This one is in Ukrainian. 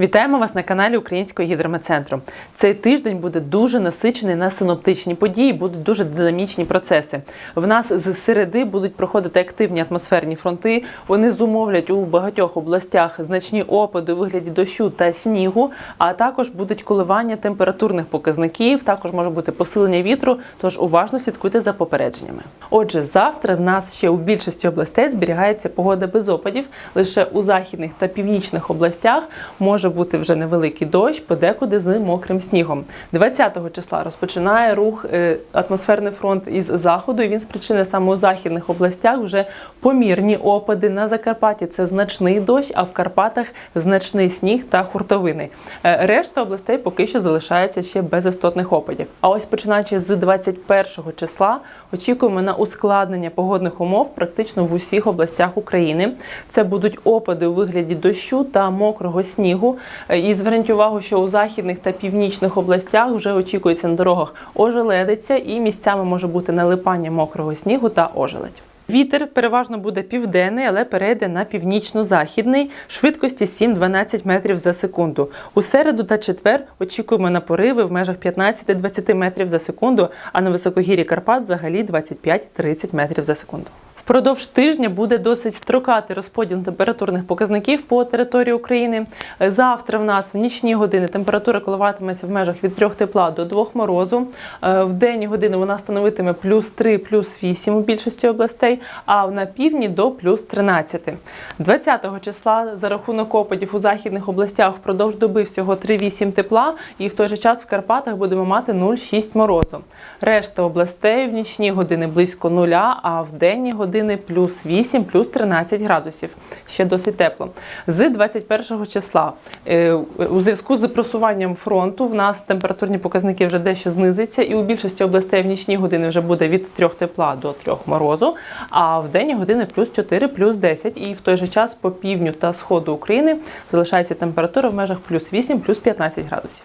Вітаємо вас на каналі Українського гідрометцентру. Цей тиждень буде дуже насичений на синоптичні події, будуть дуже динамічні процеси. В нас з середи будуть проходити активні атмосферні фронти. Вони зумовлять у багатьох областях значні опади у вигляді дощу та снігу, а також будуть коливання температурних показників. Також може бути посилення вітру. Тож уважно слідкуйте за попередженнями. Отже, завтра в нас ще у більшості областей зберігається погода без опадів. Лише у західних та північних областях може бути вже невеликий дощ, подекуди з мокрим снігом. 20 числа розпочинає рух е, атмосферний фронт із заходу. і Він спричинить саме у західних областях вже помірні опади. На Закарпатті це значний дощ, а в Карпатах значний сніг та хуртовини. Е, Решта областей поки що залишаються ще без істотних опадів. А ось починаючи з 21 числа очікуємо на ускладнення погодних умов практично в усіх областях України. Це будуть опади у вигляді дощу та мокрого снігу. Е, І зверніть увагу, що у західних та північних областях вже очікується на дорогах ожеледиця і місцями може бути налипання мокрого снігу та ожеледь. Вітер переважно буде південний, але перейде на північно-західний швидкості 7-12 метрів за секунду. У середу та четвер очікуємо на пориви в межах 15-20 метрів за секунду, а на високогір'ї Карпат взагалі 25-30 метрів за секунду. Впродовж тижня буде досить строкатий розподіл температурних показників по території України. Завтра в нас в нічні години температура коливатиметься в межах від 3 тепла до 2 морозу. Е, В денні години вона становитиме плюс 3, плюс 8 у більшості областей, а на півдні до плюс 13. 20 числа за рахунок опадів у західних областях впродовж доби всього 3-8 тепла, і в той же час в Карпатах будемо мати 0,6 морозу. Решта областей в нічні години близько нуля, а в денні години плюс 8, плюс 13 градусів. Ще досить тепло. З 21 числа е, у зв'язку з просуванням фронту в нас температурні показники вже дещо знизяться, і у більшості областей в нічні години вже буде від 3 тепла до 3 морозу, а в денні години плюс 4, плюс 10. І в той же час по півдню та сходу України залишається температура в межах плюс 8, плюс 15 градусів.